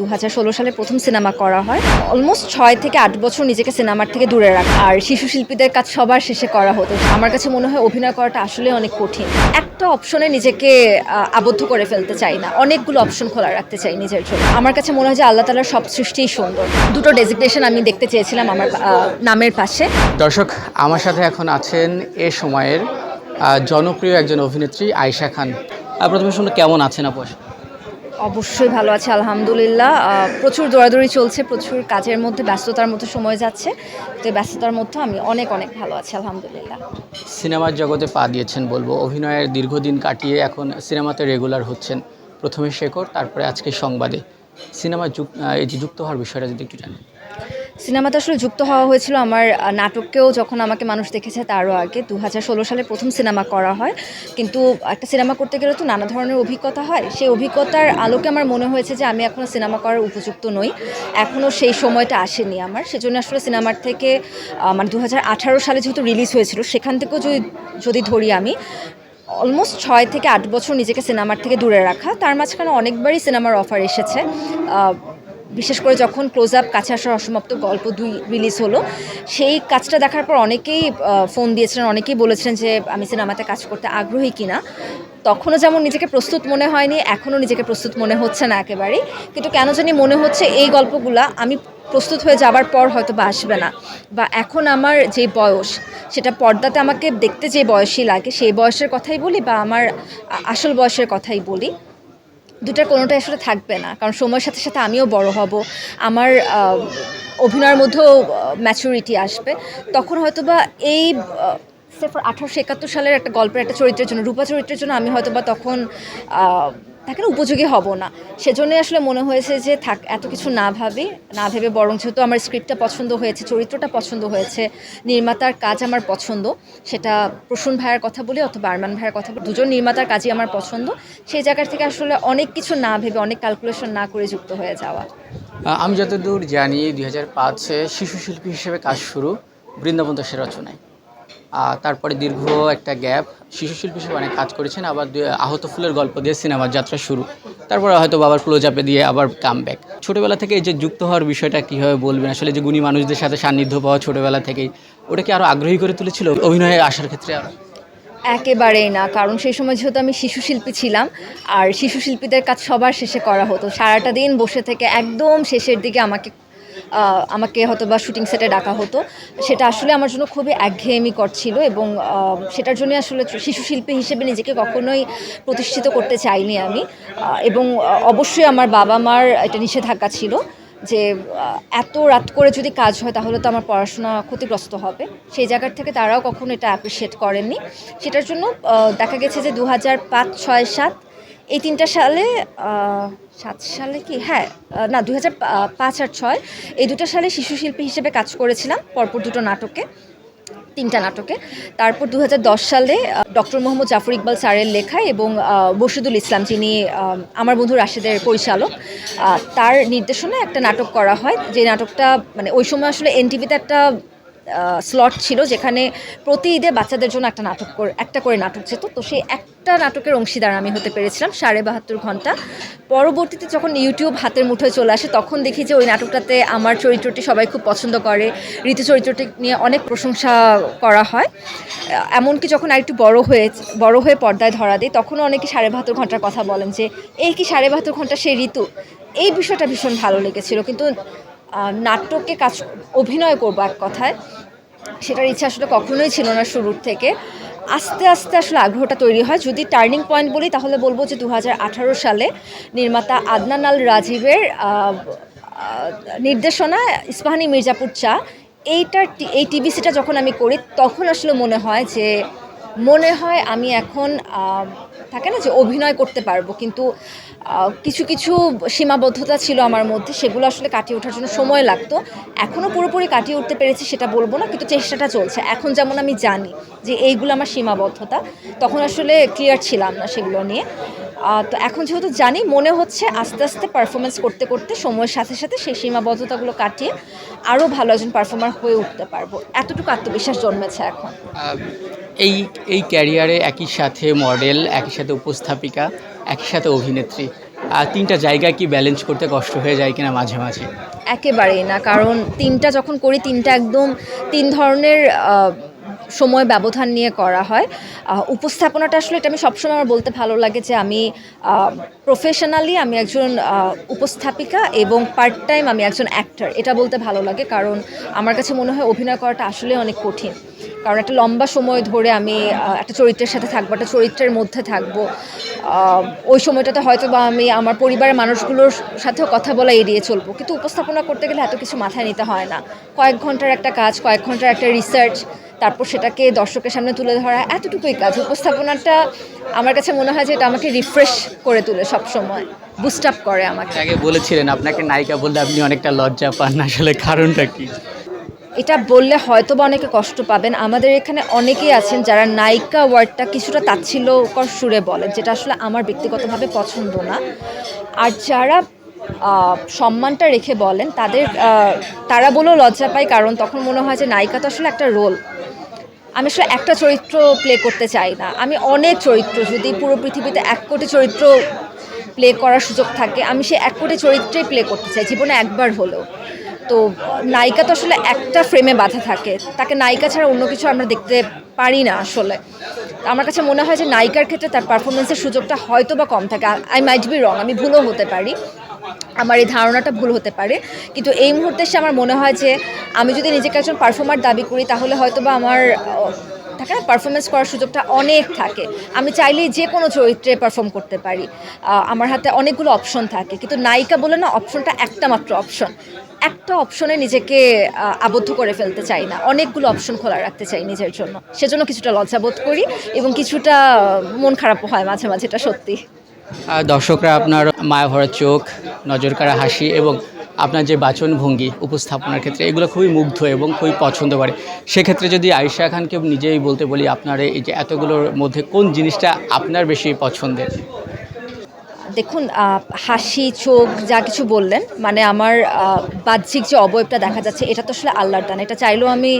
দু হাজার ষোলো সালে প্রথম সিনেমা করা হয়। অলমোস্ট ছয় থেকে আট বছর নিজেকে সিনেমার থেকে দূরে রাখা। আর শিশু শিল্পীদের কাজ সবার শেষে করা হতো। আমার কাছে মনে হয় অভিনয় করাটা আসলে অনেক কঠিন। একটা অপশনে নিজেকে আবদ্ধ করে ফেলতে চাই না। অনেকগুলো অপশন খোলা রাখতে চাই নিজের জন্য। আমার কাছে মনে হয় যে আল্লাহ তালার সব সৃষ্টিই সুন্দর। দুটো ডেজিগনেশন আমি দেখতে চেয়েছিলাম আমার নামের পাশে। দর্শক, আমার সাথে এখন আছেন এ সময়ের জনপ্রিয় একজন অভিনেত্রী আয়েশা খান। প্রথমে শুনে কেমন আছেন আপু অবশ্যই ভালো আছে, আলহামদুলিল্লাহ। প্রচুর দৌড়াদৌড়ি চলছে, প্রচুর কাজের মধ্যে, ব্যস্ততার মধ্যে সময় যাচ্ছে। তো ব্যস্ততার মধ্যে আমি অনেক অনেক ভালো আছি, আলহামদুলিল্লাহ। সিনেমার জগতে পা দিয়েছেন বলব। অভিনয়ের দীর্ঘদিন কাটিয়ে এখন সিনেমাতে রেগুলার হচ্ছেন প্রথমে শেখর, তারপরে আজকে সংবাদে। সিনেমা যুক্ত হওয়ার বিষয়টা যদি একটু জানেন। সিনেমাতে আসলে যুক্ত হওয়া হয়েছিল আমার নাটককেও যখন আমাকে মানুষ দেখেছে তারও আগে। দু হাজার ষোলো সালে প্রথম সিনেমা করা হয়। কিন্তু একটা সিনেমা করতে গেলে তো নানা ধরনের অভিজ্ঞতা হয়। সেই অভিজ্ঞতার আলোকে আমার মনে হয়েছে যে আমি এখনও সিনেমা করার উপযুক্ত নই। এখনও সেই সময়টা আসেনি আমার। সেজন্য আসলে সিনেমার থেকে আহ, মানে দু হাজার সালে যেহেতু রিলিজ হয়েছিল সেখান থেকেও যদি যদি ধরি আমি অলমোস্ট ছয় থেকে আট বছর নিজেকে সিনেমার থেকে দূরে রাখা। তার মাঝখানে অনেকবারই সিনেমার অফার এসেছে। বিশেষ করে যখন ক্লোজ আপ কাছে আসার অসমাপ্ত গল্প দুই রিলিজ হলো, সেই কাজটা দেখার পর অনেকেই ফোন দিয়েছিলেন, অনেকেই বলেছিলেন যে, আমি সিনেমাতে কাজ করতে আগ্রহী কিনা? তখনও যেমন নিজেকে প্রস্তুত মনে হয়নি, এখনও নিজেকে প্রস্তুত মনে হচ্ছে না একেবারেই। কিন্তু কেন জানি মনে হচ্ছে এই গল্পগুলা আমি প্রস্তুত হয়ে যাবার পর হয়তো বা আসবে না। বা এখন আমার যে বয়স, সেটা পর্দাতে আমাকে দেখতে যে বয়সই লাগে, সেই বয়সের কথাই বলি বা আমার আসল বয়সের কথাই বলি। দুটার কোনোটাই আসলে থাকবে না। কারণ সময়ের সাথে সাথে আমিও বড় হব। আমার অভিনয়ের মধ্যেও ম্যাচুরিটি আসবে। তখন হয়তো বা এই সেফর আঠারোশো একাত্তর সালের একটা গল্পের একটা চরিত্রের জন্য, রূপা চরিত্রের জন্য আমি হয়তো বা তখন তাকে না উপযোগী হব না। সেজন্যই আসলে মনে হয়েছে যে, থাক, এত কিছু না ভাবি, না ভেবে বরং যেহেতু আমার স্ক্রিপ্টটা পছন্দ হয়েছে, চরিত্রটা পছন্দ হয়েছে, নির্মাতার কাজ আমার পছন্দ, সেটা প্রসূন ভাইয়ের কথা বলি অথবা আরমান ভাইয়ের কথা বলি, দুজন নির্মাতার কাজই আমার পছন্দ, সেই জায়গার থেকে আসলে অনেক কিছু না ভেবে, অনেক ক্যালকুলেশন না করে যুক্ত হয়ে যাওয়া। আমি যতদূর জানি, দুই হাজার পাঁচে শিশু শিল্পী হিসেবে কাজ শুরু বৃন্দাবন দাসের রচনায়। তারপরে দীর্ঘ একটা গ্যাপ। শিশু শিল্পী হিসেবে অনেক কাজ করেছেন, আবার আহত ফুলের গল্প দিয়ে সিনেমার যাত্রা শুরু। তারপরে হয়তো বাবার ক্লোজ আপে দিয়ে আবার কাম ব্যাক ছোটোবেলা থেকে এই যে যুক্ত হওয়ার বিষয়টা কীভাবে বলবেন? আসলে যে গুণী মানুষদের সাথে সান্নিধ্য পাওয়া ছোটোবেলা থেকেই ওটাকে আরও আগ্রহী করে তুলেছিল অভিনয়ে আসার ক্ষেত্রে একেবারেই না, কারণ সেই সময় যেহেতু আমি শিশু শিল্পী ছিলাম, আর শিশু শিল্পীদের কাজ সবার শেষে করা হতো। সারাটা দিন বসে থেকে একদম শেষের দিকে আমাকে আমাকে হয়তো বা শুটিং সেটে ডাকা হতো। সেটা আসলে আমার জন্য খুবই একঘেয়েমি করছিল এবং সেটার জন্য আসলে শিশু শিল্পী হিসেবে নিজেকে কখনোই প্রতিষ্ঠিত করতে চাইনি আমি। এবং অবশ্যই আমার বাবা মার এটা নিষেধাজ্ঞা ছিল যে এত রাত করে যদি কাজ হয় তাহলে তো আমার পড়াশোনা ক্ষতিগ্রস্ত হবে। সেই জায়গার থেকে তারাও কখনো এটা অ্যাপ্রিসিয়েট করেননি। সেটার জন্য দেখা গেছে যে দু হাজার পাঁচ, ছয়, সাত এই তিনটা সালে সাত সালে কি? হ্যাঁ না দু হাজার পাঁচ আর ছয় এই দুটো সালে শিশু শিল্পী হিসেবে কাজ করেছিলাম পরপর দুটো নাটকে তিনটা নাটকে। তারপর দু হাজার দশ সালে ডক্টর মোহাম্মদ জাফর ইকবাল স্যারের লেখা এবং আহ, বশিদুল ইসলাম যিনি আমার বন্ধু রাশেদের পরিচালক তার নির্দেশনায় একটা নাটক করা হয় যে নাটকটা মানে ওই সময় আসলে এনটিভিতে একটা স্লট ছিল যেখানে প্রতি ঈদে বাচ্চাদের জন্য একটা নাটক করে, একটা করে নাটক যেত। তো সেই একটা নাটকের অংশীদার আমি হতে পেরেছিলাম সাড়ে বাহাত্তর ঘণ্টা। পরবর্তীতে যখন ইউটিউব হাতের মুঠোয় চলে আসে, তখন দেখি যে ওই নাটকটাতে আমার চরিত্রটি সবাই খুব পছন্দ করে। ঋতু চরিত্রটি নিয়ে অনেক প্রশংসা করা হয়। এমনকি যখন আরেকটু বড় হয়ে বড় হয়ে পর্দায় ধরা দেয়, তখনও অনেকে সাড়ে বাহাত্তর ঘণ্টার কথা বলেন যে, এই কি সাড়ে বাহাত্তর ঘণ্টা সেই ঋতু? এই বিষয়টা ভীষণ ভালো লেগেছিল। কিন্তু নাটকে কাজ অভিনয় করব এক কথায়। সেটার ইচ্ছা আসলে কখনোই ছিল না শুরুর থেকে। আস্তে আস্তে আসলে আগ্রহটা তৈরি হয়। যদি টার্নিং পয়েন্ট বলি তাহলে বলব যে দু হাজার আঠারো সালে নির্মাতা আদনান আল রাজীবের আহ, ইস্পাহানি মির্জাপুর চা এইটার এই টিভিসিটা যখন আমি করি তখন আসলে মনে হয় যে মনে হয় আমি এখন থাকে না যে অভিনয় করতে পারব, কিন্তু কিছু কিছু সীমাবদ্ধতা ছিল আমার মধ্যে, সেগুলো আসলে কাটিয়ে ওঠার জন্য সময় লাগতো। এখনও পুরোপুরি কাটিয়ে উঠতে পেরেছি সেটা বলব না, কিন্তু চেষ্টাটা চলছে। এখন যেমন আমি জানি যে এইগুলো আমার সীমাবদ্ধতা, তখন আসলে ক্লিয়ার ছিলাম না সেগুলো নিয়ে। তো এখন যেহেতু জানি, মনে হচ্ছে আস্তে আস্তে পারফরমেন্স করতে করতে সময়ের সাথে সাথে সেই সীমাবদ্ধতাগুলো কাটিয়ে আরও ভালো একজন পারফর্মার হয়ে উঠতে পারব। এতটুকু আত্মবিশ্বাস জন্মেছে এখন। এই এই ক্যারিয়ারে একই সাথে মডেল, একই সাথে উপস্থাপিকা, একই সাথে অভিনেত্রী। আর তিনটা জায়গা কি ব্যালেন্স করতে কষ্ট হয়ে যায় কিনা মাঝে মাঝে? একেবারেই না, কারণ তিনটা যখন করি, তিনটা একদম তিন ধরনের সময় ব্যবধান নিয়ে করা হয়। উপস্থাপনাটা আসলে এটা আমি সবসময় আমার বলতে ভালো লাগে যে আমি প্রফেশনালি আমি একজন উপস্থাপিকা এবং পার্ট টাইম আমি একজন অ্যাক্টার এটা বলতে ভালো লাগে কারণ আমার কাছে মনে হয় অভিনয় করাটা আসলে অনেক কঠিন। কারণ একটা লম্বা সময় ধরে আমি একটা চরিত্রের সাথে থাকব, একটা চরিত্রের মধ্যে থাকব। ওই সময়টাতে হয়তো বা আমি আমার পরিবারের মানুষগুলোর সাথেও কথা বলা এড়িয়ে চলবো। কিন্তু উপস্থাপনা করতে গেলে এত কিছু মাথায় নিতে হয় না। কয়েক ঘণ্টার একটা কাজ, কয়েক ঘণ্টার একটা রিসার্চ তারপর সেটাকে দর্শকের সামনে তুলে ধরা এতটুকুই কাজ। উপস্থাপনাটা আমার কাছে মনে হয় যে এটা আমাকে রিফ্রেশ করে তোলে সব সময় বুস্ট আপ করে আমাকে। আগে বলেছিলেন আপনাকে নায়িকা বললে আপনি অনেকটা লজ্জা পান আসলে কারণটা কি? এটা বললে হয়তো বা অনেকে কষ্ট পাবেন। আমাদের এখানে অনেকেই আছেন যারা নায়িকা ওয়ার্ডটা কিছুটা তাচ্ছিল্যকর সুরে বলেন যেটা আসলে আমার ব্যক্তিগতভাবে পছন্দ না। আর যারা সম্মানটা রেখে বলেন তাদের তারা বলেও লজ্জা পায় কারণ তখন মনে হয় যে নায়িকা তো আসলে একটা রোল আমি আসলে একটা চরিত্র প্লে করতে চাই না। আমি অনেক চরিত্র, যদি পুরো পৃথিবীতে এক কোটি চরিত্র প্লে করার সুযোগ থাকে, আমি সে এক কোটি চরিত্রেই প্লে করতে চাই, জীবনে একবার হলেও। তো নায়িকা তো আসলে একটা ফ্রেমে বাঁধা থাকে। তাকে নায়িকা ছাড়া অন্য কিছু আমরা দেখতে পারি না আসলে। আমার কাছে মনে হয় যে নায়িকার ক্ষেত্রে তার পারফরমেন্সের সুযোগটা হয়তো বা কম থাকে। আই মাইট বি রং আমি ভুলও হতে পারি। আমার এই ধারণাটা ভুল হতে পারে। কিন্তু এই মুহূর্তে সে আমার মনে হয় যে, আমি যদি নিজেকে একজন পারফর্মার দাবি করি, তাহলে হয়তো বা আমার থাকে না? পারফরমেন্স করার সুযোগটা অনেক থাকে। আমি চাইলেই যে কোনো চরিত্রে পারফর্ম করতে পারি। আমার হাতে অনেকগুলো অপশন থাকে। কিন্তু নায়িকা বলে না অপশনটা একটা মাত্র অপশন একটা অপশনে নিজেকে আবদ্ধ করে ফেলতে চাই না। অনেকগুলো অপশন খোলা রাখতে চাই নিজের জন্য। সেজন্য কিছুটা লজ্জাবোধ করি এবং কিছুটা, মন খারাপ হয় মাঝে মাঝে, এটা সত্যি। দর্শকরা আপনার মায়া ভরা চোখ নজর কাড়া হাসি এবং আপনার যে বাচনভঙ্গি উপস্থাপনার ক্ষেত্রে, এগুলো খুবই মুগ্ধ এবং খুবই পছন্দ করে। সেক্ষেত্রে যদি আয়েশা খানকে নিজেই বলতে বলি, আপনার এই যে এতগুলোর মধ্যে কোন জিনিসটা আপনার বেশি পছন্দের? দেখুন হাসি, চোখ, যা কিছু বললেন মানে আমার বাহ্যিক যে অবয়বটা দেখা যাচ্ছে, এটা তো আসলে আল্লাহর দান। এটা চাইলেও আমি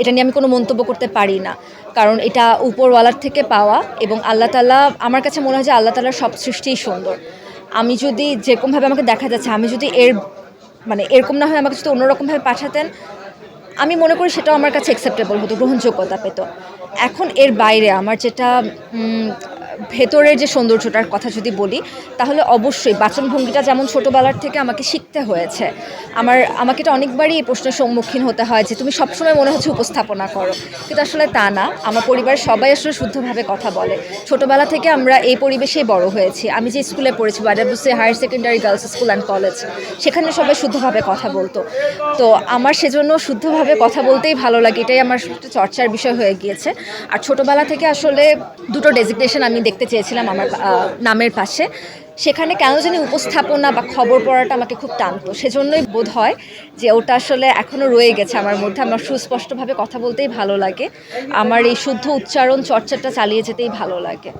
এটা নিয়ে আমি কোনো মন্তব্য করতে পারি না। কারণ এটা উপরওয়ালার থেকে পাওয়া এবং আল্লাহ তালা আমার কাছে মনে হয় যে আল্লাহ তালার সব সৃষ্টিই সুন্দর। আমি যদি যেরকমভাবে আমাকে দেখা যাচ্ছে, আমি যদি এর মানে এরকম না হয় আমাকে যদি অন্যরকমভাবে পাঠাতেন, আমি মনে করি সেটাও আমার কাছে অ্যাকসেপ্টেবল হতো, গ্রহণযোগ্যতা পেত। এখন এর বাইরে আমার যেটা ভেতরের যে সৌন্দর্যটার কথা যদি বলি, তাহলে অবশ্যই বাচনভঙ্গিটা যেমন ছোটোবেলার থেকে আমাকে শিখতে হয়েছে। আমার, আমাকে এটা অনেকবারই এই প্রশ্নের সম্মুখীন হতে হয় যে তুমি সবসময় মনে হচ্ছে উপস্থাপনা করো। কিন্তু আসলে তা না। আমার পরিবারের সবাই আসলে শুদ্ধভাবে কথা বলে। ছোটোবেলা থেকে আমরা এই পরিবেশেই বড় হয়েছি। আমি যে স্কুলে পড়েছি ওয়াডাবুসে higher secondary girls school and college, সেখানে সবাই শুদ্ধভাবে কথা বলতো। তো আমার সেজন্য শুদ্ধভাবে কথা বলতেই ভালো লাগে। এটাই আমার চর্চার বিষয় হয়ে গিয়েছে। আর ছোটোবেলা থেকে আসলে দুটো ডেজিগনেশন আমি দেখতে চেয়েছিলাম আমার নামের পাশে। সেখানে কেন জানি উপস্থাপনা বা খবর পড়াটা আমাকে খুব টানতো। সেজন্যই বোধ হয় যে ওটা আসলে এখনও রয়ে গেছে আমার মধ্যে। আমার সুস্পষ্টভাবে কথা বলতেই ভালো লাগে। আমার এই শুদ্ধ উচ্চারণ চর্চাটা চালিয়ে যেতেই ভালো লাগে।